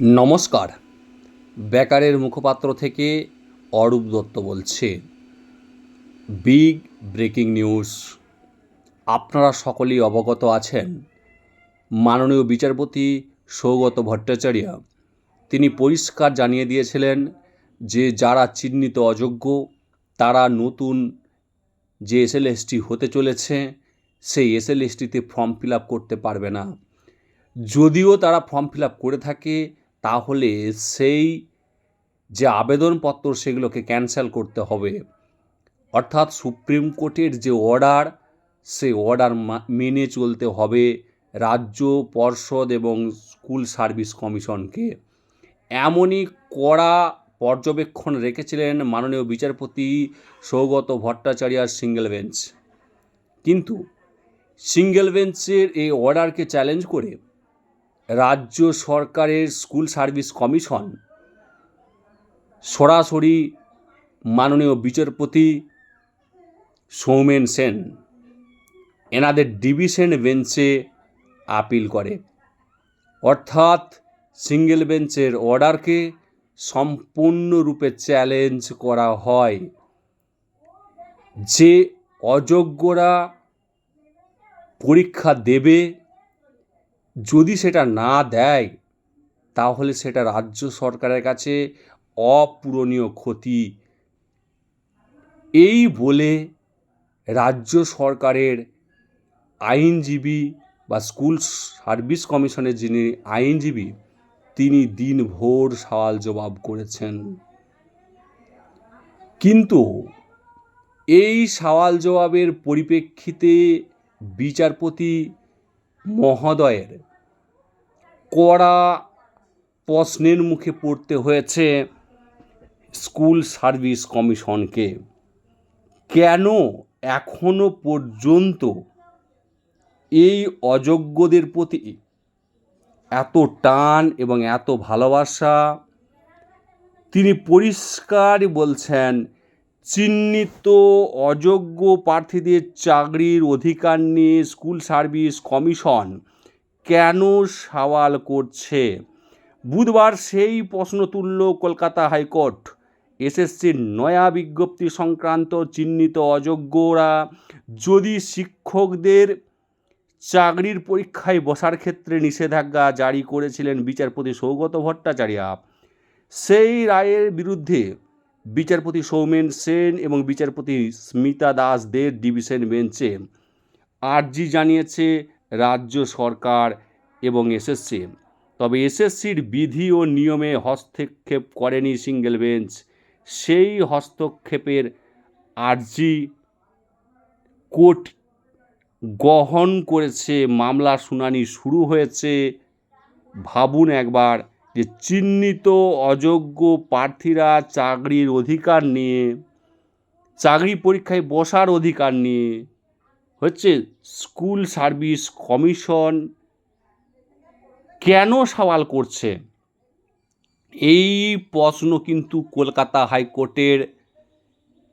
নমস্কার। বেকারের মুখপাত্র থেকে অরূপ দত্ত বলছে। Big breaking news. আপনারা সকলেই অবগত আছেন। মাননীয় বিচারপতি সৌগত ভট্টাচার্য, তিনি পরিষ্কার জানিয়ে দিয়েছিলেন যে যারা চিহ্নিত অযোগ্য, তারা নতুন যে এসএলএসটি হতে চলেছে, সেই এসএলএসটিতে ফর্ম ফিল আপ করতে পারবে না। যদিও তারা ফর্ম ফিল আপ করে থাকে তাহলে সেই যে আবেদনপত্র সেগুলোকে ক্যান্সেল করতে হবে। অর্থাৎ সুপ্রিম কোর্টের যে অর্ডার সেই অর্ডার মেনে চলতে হবে রাজ্য পর্ষদ এবং স্কুল সার্ভিস কমিশনকে। এমনই কড়া পর্যবেক্ষণ রেখেছিলেন মাননীয় বিচারপতি সৌগত ভট্টাচার্যার সিঙ্গেল বেঞ্চ। কিন্তু সিঙ্গেল বেঞ্চের এই অর্ডারকে চ্যালেঞ্জ করে রাজ্য সরকারের স্কুল সার্ভিস কমিশন সরাসরি মাননীয় বিচারপতি সৌমেন সেন এনাদের ডিভিশন বেঞ্চে আপিল করে। অর্থাৎ সিঙ্গেল বেঞ্চের অর্ডারকে সম্পূর্ণরূপে চ্যালেঞ্জ করা হয়। যে অযোগ্যরা পরীক্ষা দেবে যদি সেটা না দেয়, তাহলে সেটা রাজ্য সরকারের কাছে অপূরণীয় ক্ষতি। এই বলে রাজ্য সরকারের আইনজীবী বা স্কুল সার্ভিস কমিশনের যিনি আইনজীবী, তিনি দিনভর সওয়াল জবাব করেছেন। কিন্তু এই সওয়াল জবাবের পরিপ্রেক্ষিতে বিচারপতি মহোদয়ের। কড়া প্রশ্নের মুখে পড়তে হয়েছে স্কুল সার্ভিস কমিশনকে। কেন এখনও পর্যন্ত এই অযোগ্যদের প্রতি এত টান এবং এত ভালোবাসা? তিনি পরিষ্কার বলছেন চিহ্নিত অযোগ্য প্রার্থীদের চাকরির অধিকার নিয়ে স্কুল সার্ভিস কমিশন কেন সওয়াল করছে? বুধবার সেই প্রশ্ন তুলল কলকাতা হাইকোর্ট। এসএসসির নয়া বিজ্ঞপ্তি সংক্রান্ত চিহ্নিত অযোগ্যরা যদি শিক্ষকদের চাকরির পরীক্ষায় বসার ক্ষেত্রে নিষেধাজ্ঞা জারি করেছিলেন বিচারপতি সৌগত ভট্টাচার্য, সেই রায়ের বিরুদ্ধে বিচারপতি সৌমেন সেন এবং বিচারপতি স্মিতা দাসদের ডিভিশন বেঞ্চে আর্জি জানিয়েছে রাজ্য সরকার এবং এসএসসি। তবে এসএসসির বিধি ও নিয়মে হস্তক্ষেপ করেনি সিঙ্গেল বেঞ্চ। সেই হস্তক্ষেপের আর্জি কোর্ট গ্রহণ করেছে। মামলা শুনানি শুরু হয়েছে। ভাবুন একবার। যে চিহ্নিত অযোগ্য প্রার্থীরা চাকরির অধিকার নিয়ে, চাকরি পরীক্ষায় বসার অধিকার নিয়ে, হচ্ছে স্কুল সার্ভিস কমিশন কেন সওয়াল করছে? এই প্রশ্ন কিন্তু কলকাতা হাইকোর্টের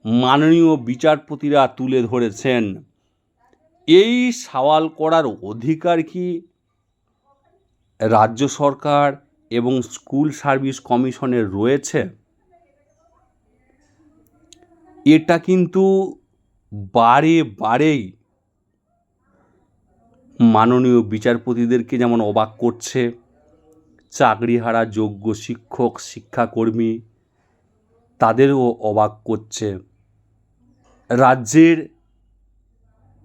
মাননীয় বিচারপতিরা তুলে ধরেছেন। এই সওয়াল করার অধিকার কি রাজ্য সরকার এবং স্কুল সার্ভিস কমিশনের রয়েছে, এটা কিন্তু বারে বারেই মাননীয় বিচারপতিদেরকে যেমন অবাক করছে, চাকরিহারা যোগ্য শিক্ষক, শিক্ষাকর্মী তাদেরও অবাক করছে। রাজ্যের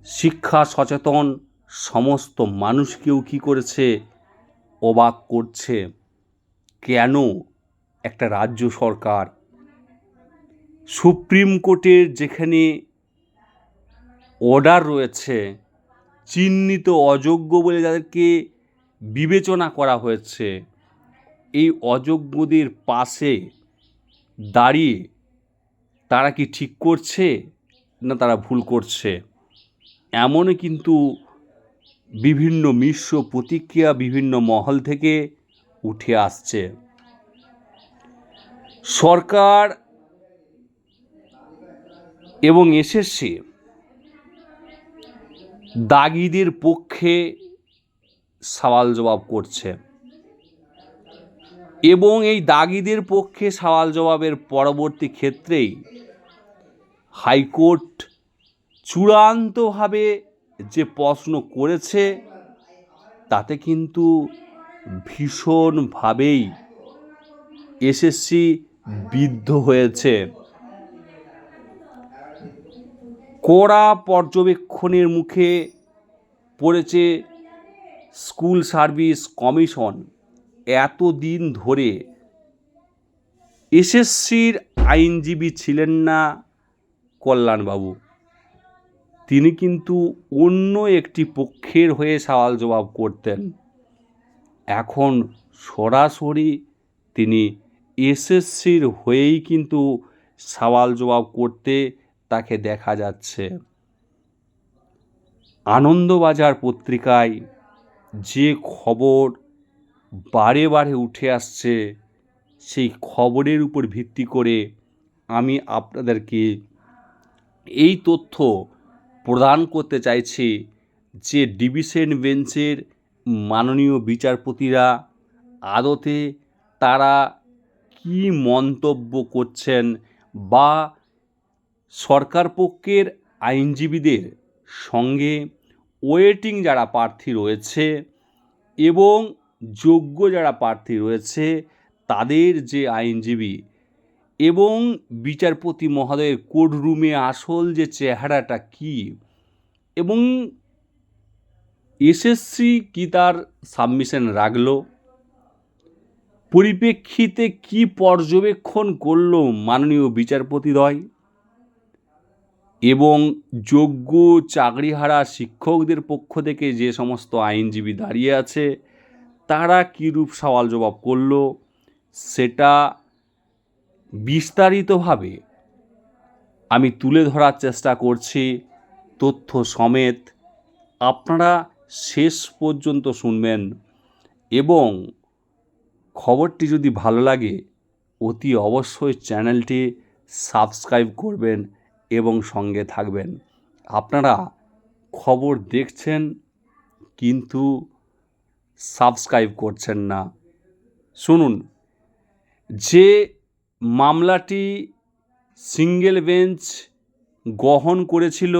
শিক্ষা সচেতন সমস্ত মানুষকেও কী করেছে? অবাক করছে। কেন একটা রাজ্য সরকার সুপ্রিম কোর্টের যেখানে অর্ডার রয়েছে, চিহ্নিত অযোগ্য বলে যাদেরকে বিবেচনা করা হয়েছে, এই অযোগ্যদের পাশে দাঁড়িয়ে তারা কি ঠিক করছে না তারা ভুল করছে? এমনই কিন্তু বিভিন্ন মিশ্র প্রতিক্রিয়া বিভিন্ন মহল থেকে উঠে আসছে। সরকার এবং এসএসসি দাগিদের পক্ষে সওয়াল জবাব করছে। এবং এই দাগিদের পক্ষে সওয়াল জবাবের পরবর্তী ক্ষেত্রেই হাইকোর্ট চূড়ান্তভাবে যে প্রশ্ন করেছে, তাতে কিন্তু ভীষণভাবেই এসএসসি বিদ্ধ হয়েছে। কড়া পর্যবেক্ষণের মুখে পড়েছে স্কুল সার্ভিস কমিশন। এতদিন ধরে এসএসসির আইনজীবী ছিলেন না কল্যাণবাবু। তিনি কিন্তু অন্য একটি পক্ষের হয়ে সওয়াল জবাব করতেন। এখন সরাসরি তিনি এসএসসির হয়েই কিন্তু সওয়াল জবাব করতে তাকে দেখা যাচ্ছে। আনন্দবাজার পত্রিকায় যে খবর বারে বারে উঠে আসছে, সেই খবরের উপর ভিত্তি করে আমি আপনাদেরকে এই তথ্য প্রদান করতে চাইছি যে ডিভিশন বেঞ্চের মাননীয় বিচারপতিরা আদতে তারা কি মন্তব্য করছেন বা সরকার পক্ষের আইনজীবীদের সঙ্গে ওয়েটিং যারা প্রার্থী রয়েছে এবং যোগ্য যারা প্রার্থী রয়েছে তাদের যে আইনজীবী এবং বিচারপতি মহোদয়ের কোর্ট রুমে আসল যে চেহারাটা কী এবং এসএসসি কি তার সাবমিশন রাখল পরিপ্রেক্ষিতে কি পর্যবেক্ষণ করল মাননীয় বিচারপতিদ্বয় এবং যোগ্য চাকরিহারা শিক্ষকদের পক্ষ থেকে যে সমস্ত আইনজীবী দাঁড়িয়ে আছে, তারা কীরূপ সওয়াল জবাব করল? সেটা বিস্তারিতভাবে আমি তুলে ধরার চেষ্টা করছি। তথ্য সমেত আপনারা শেষ পর্যন্ত শুনবেন এবং খবরটি যদি ভালো লাগে, অতি অবশ্যই চ্যানেলটি সাবস্ক্রাইব করবেন এবং সঙ্গে থাকবেন। আপনারা খবর দেখছেন কিন্তু সাবস্ক্রাইব করছেন না। শুনুন, যে মামলাটি সিঙ্গেল বেঞ্চ গ্রহণ করেছিল,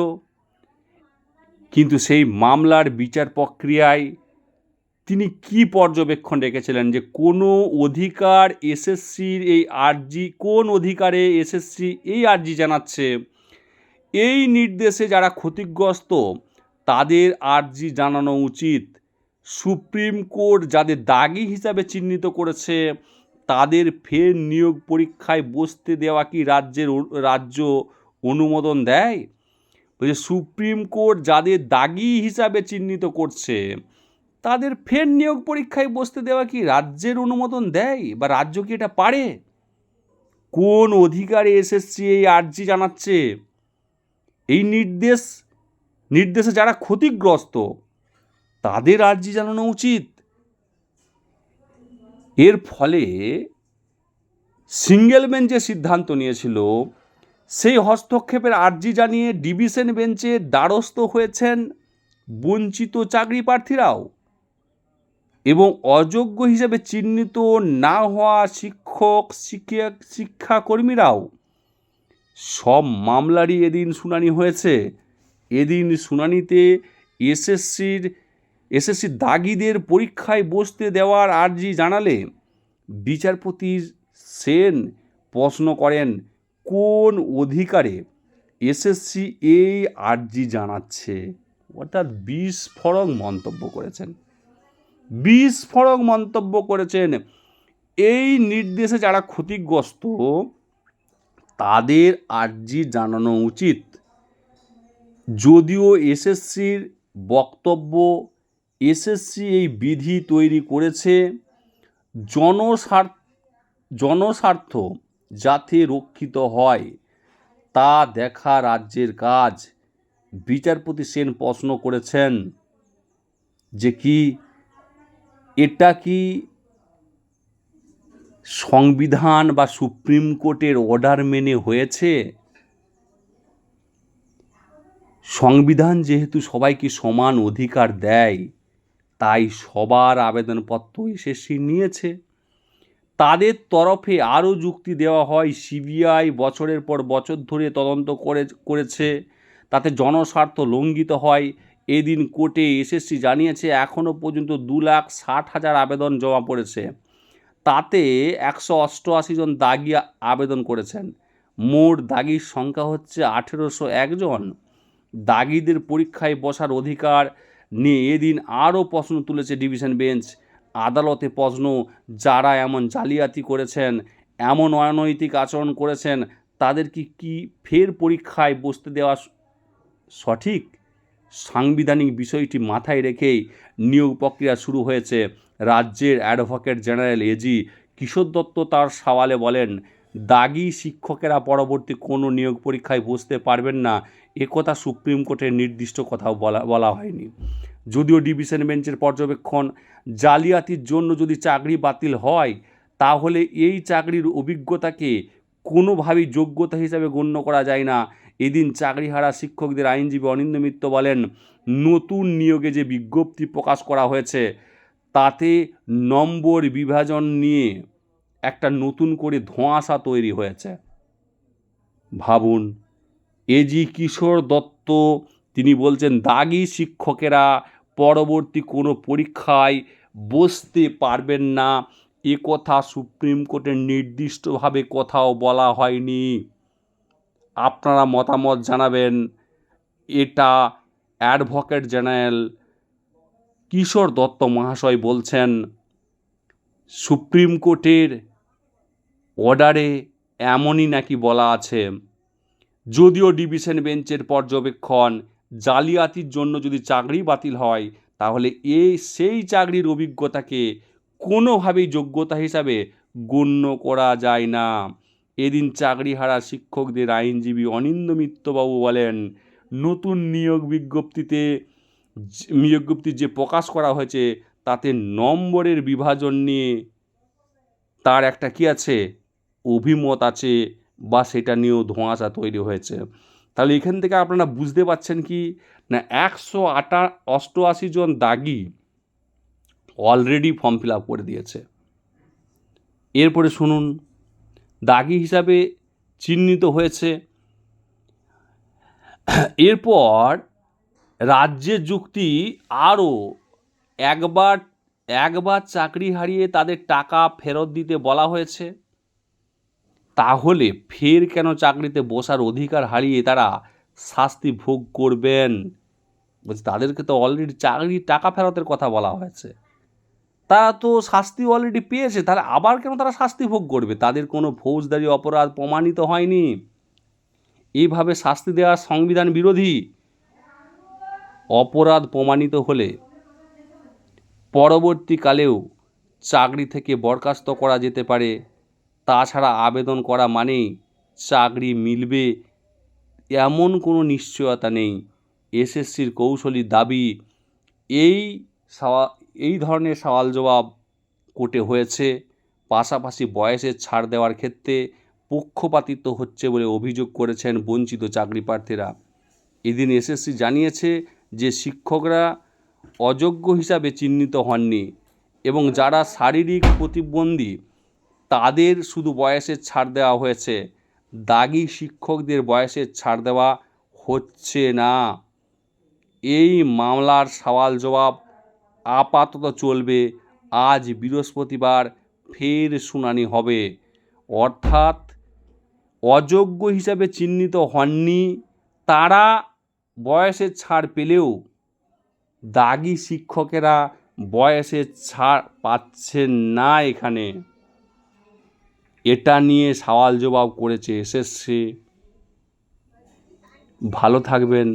কিন্তু সেই মামলার বিচার প্রক্রিয়ায় তিনি কি পর্যবেক্ষণ রেখেছিলেন যে কোনো অধিকার এসএসসির এই আর্জি, কোন অধিকারে এসএসসি এই আর্জি জানাচ্ছে? এই নির্দেশে যারা ক্ষতিগ্রস্ত, তাদের আর্জি জানানো উচিত। সুপ্রিম কোর্ট যাদের দাগি হিসাবে চিহ্নিত করেছে, তাদের ফের নিয়োগ পরীক্ষায় বসতে দেওয়া কি রাজ্যের রাজ্য অনুমোদন দেয়? বলছে, সুপ্রিম কোর্ট যাদের দাগি হিসাবে চিহ্নিত করছে তাদের ফের নিয়োগ পরীক্ষায় বসতে দেওয়া কি রাজ্যের অনুমোদন দেয় বা রাজ্য কি এটা পারে? কোন অধিকারে এসএসসি এই আর্জি জানাচ্ছে? এই নির্দেশ, নির্দেশে যারা ক্ষতিগ্রস্ত, তাদের আর্জি জানানো উচিত। এর ফলে সিঙ্গেল বেঞ্চে সিদ্ধান্ত নিয়েছিল, সেই হস্তক্ষেপের আর্জি জানিয়ে ডিভিশন বেঞ্চে দ্বারস্থ হয়েছেন বঞ্চিত চাকরি প্রার্থীরাও। এবং অযোগ্য হিসেবে চিহ্নিত না হওয়া শিক্ষক শিক্ষক, শিক্ষাকর্মীরাও সব মামলারই এদিন শুনানি হয়েছে। এদিন শুনানিতে এসএসসির এসএসসির দাগিদের পরীক্ষায় বসতে দেওয়ার আর্জি জানালে বিচারপতি সেন প্রশ্ন করেন, কোন অধিকারে এসএসসি এই আর্জি জানাচ্ছে? অর্থাৎ বিস্ফোরক মন্তব্য করেছেন। বিস্ফোরক মন্তব্য করেছেন। এই নির্দেশে যারা ক্ষতিগ্রস্ত, তাদের আর্জি জানানো উচিত। যদিও এসএসসির বক্তব্য, এসএসসি এই বিধি তৈরি করেছে জনস্বার্থ জনস্বার্থ যাতে রক্ষিত হয়, তা দেখা রাজ্যের কাজ। বিচারপতি সেন প্রশ্ন করেছেন যে কি এটা কি সংবিধান বা সুপ্রিম কোর্টের অর্ডার মেনে হয়েছে? সংবিধান যেহেতু সবাইকে সমান অধিকার দেয়, তাই সবার আবেদনপত্র এসএসসি নিয়েছে। তাদের তরফে আরও যুক্তি দেওয়া হয়, সিবিআই বছরের পর বছর ধরে তদন্ত করে, করেছে। তাতে জনস্বার্থ লঙ্ঘিত হয়। এদিন কোর্টে এসএসসি জানিয়েছে এখনও পর্যন্ত দু লাখ ষাট হাজার আবেদন জমা পড়েছে। তাতে একশো অষ্টআশি জন দাগি আবেদন করেছেন। মোট দাগির সংখ্যা হচ্ছে আঠেরোশো একজন দাগিদের পরীক্ষায় বসার অধিকার নিয়ে এদিন আরও প্রশ্ন তুলেছে ডিভিশন বেঞ্চ। আদালতে প্রশ্ন, যারা এমন জালিয়াতি করেছেন, এমন অনৈতিক আচরণ করেছেন, তাদের কি কি ফের পরীক্ষায় বসতে দেওয়া সঠিক? সাংবিধানিক বিষয়টি মাথায় রেখেই নিয়োগ প্রক্রিয়া শুরু হয়েছে। রাজ্যের advocate general AG Kishore Dutta তার সওয়ালে বলেন, দাগি শিক্ষকেরা পরবর্তী কোনো নিয়োগ পরীক্ষায় বসতে পারবেন না। একথা সুপ্রিম কোর্টের নির্দিষ্ট কথাও বলা বলা হয়নি। যদিও ডিভিশন বেঞ্চের পর্যবেক্ষণ, জালিয়াতির জন্য যদি চাকরি বাতিল হয়, তাহলে এই চাকরির অভিজ্ঞতাকে কোনোভাবেই যোগ্যতা হিসাবে গণ্য করা যায় না। এদিন চাকরিহারা শিক্ষকদের আইনজীবী অনিন্দ মিত্র বলেন, নতুন নিয়োগে যে বিজ্ঞপ্তি প্রকাশ করা হয়েছে, তাতে নম্বর বিভাজন নিয়ে একটা নতুন করে ধোঁয়াশা তৈরি হয়েছে। ভাবুন, এজি কিশোর দত্ত, তিনি বলছেন, দাগি শিক্ষকেরা পরবর্তী কোনো পরীক্ষায় বসতে পারবেন না। এ কথা সুপ্রিম কোর্টের নির্দিষ্টভাবে কোথাও বলা হয়নি। আপনারা মতামত জানাবেন। এটা অ্যাডভোকেট জেনারেল কিশোর দত্ত মহাশয় বলছেন, সুপ্রিম কোর্টের অর্ডারে এমনই নাকি বলা আছে, যদিও ডিভিশন বেঞ্চের পর্যবেক্ষণ জালিয়াতির জন্য যদি চাকরি বাতিল হয়, তাহলে এই সেই চাকরির অভিজ্ঞতাকে কোনোভাবেই যোগ্যতা হিসাবে গণ্য করা যায় না। এদিন চাকরিহারা শিক্ষকদের আইনজীবী অনিন্দ মিত্রবাবু বলেন, নতুন নিয়োগ বিজ্ঞপ্তিতে বিজ্ঞপ্তি যে প্রকাশ করা হয়েছে, তাতে নম্বরের বিভাজন নিয়ে তার একটা কি আছে, অভিমত আছে বা সেটা নিয়েও ধোঁয়াশা তৈরি হয়েছে। তাহলে এখান থেকে আপনারা বুঝতে পারছেন কি, না একশো আটা, অষ্টআশি জন দাগি অলরেডি ফর্ম ফিল আপ করে দিয়েছে। এরপরে শুনুন। দাগি হিসাবে চিহ্নিত হয়েছে। এরপর রাজ্যের যুক্তি আরও একবার একবার চাকরি হারিয়ে তাদের টাকা ফেরত দিতে বলা হয়েছে। তাহলে ফের কেন চাকরিতে বসার অধিকার হারিয়ে তারা শাস্তি ভোগ করবেন? বলছে, তাদেরকে তো অলরেডি চাকরির টাকা ফেরতের কথা বলা হয়েছে। তারা তো শাস্তি অলরেডি পেয়েছে, তাহলে আবার কেন তারা শাস্তি ভোগ করবে? তাদের কোনো ফৌজদারি অপরাধ প্রমাণিত হয়নি। এইভাবে শাস্তি দেওয়া সংবিধান বিরোধী। অপরাধ প্রমাণিত হলে পরবর্তীকালেও চাকরি থেকে বরখাস্ত করা যেতে পারে। তাছাড়া আবেদন করা মানেই চাকরি মিলবে, এমন কোনো নিশ্চয়তা নেই। এসএসসির কৌশলী দাবি, এই এই ধরনের সওয়াল জবাব কোর্টে হয়েছে। পাশাপাশি বয়সের ছাড় দেওয়ার ক্ষেত্রে পক্ষপাতিত্ব হচ্ছে বলে অভিযোগ করেছেন বঞ্চিত চাকরি প্রার্থীরা। এদিন এসএসসি জানিয়েছে যে শিক্ষকরা অযোগ্য হিসাবে চিহ্নিত হননি এবং যারা শারীরিক প্রতিবন্ধী, তাদের শুধু বয়সের ছাড় দেওয়া হয়েছে। দাগি শিক্ষকদের বয়সের ছাড় দেওয়া হচ্ছে না। এই মামলার সওয়াল জবাব আপাতত চলবে। আজ বৃহস্পতিবার ফের শুনানি হবে। অর্থাৎ অযোগ্য হিসাবে চিহ্নিত হননি, তারা বয়সের ছাড় পেলেও দাগি শিক্ষকেরা বয়সের ছাড় পাচ্ছেন না এখানে। এটা নিয়ে সওয়াল জবাব করেছে এসএসসি। ভালো থাকবেন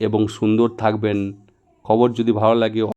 এবং সুন্দর থাকবেন। খবর যদি ভালো লাগে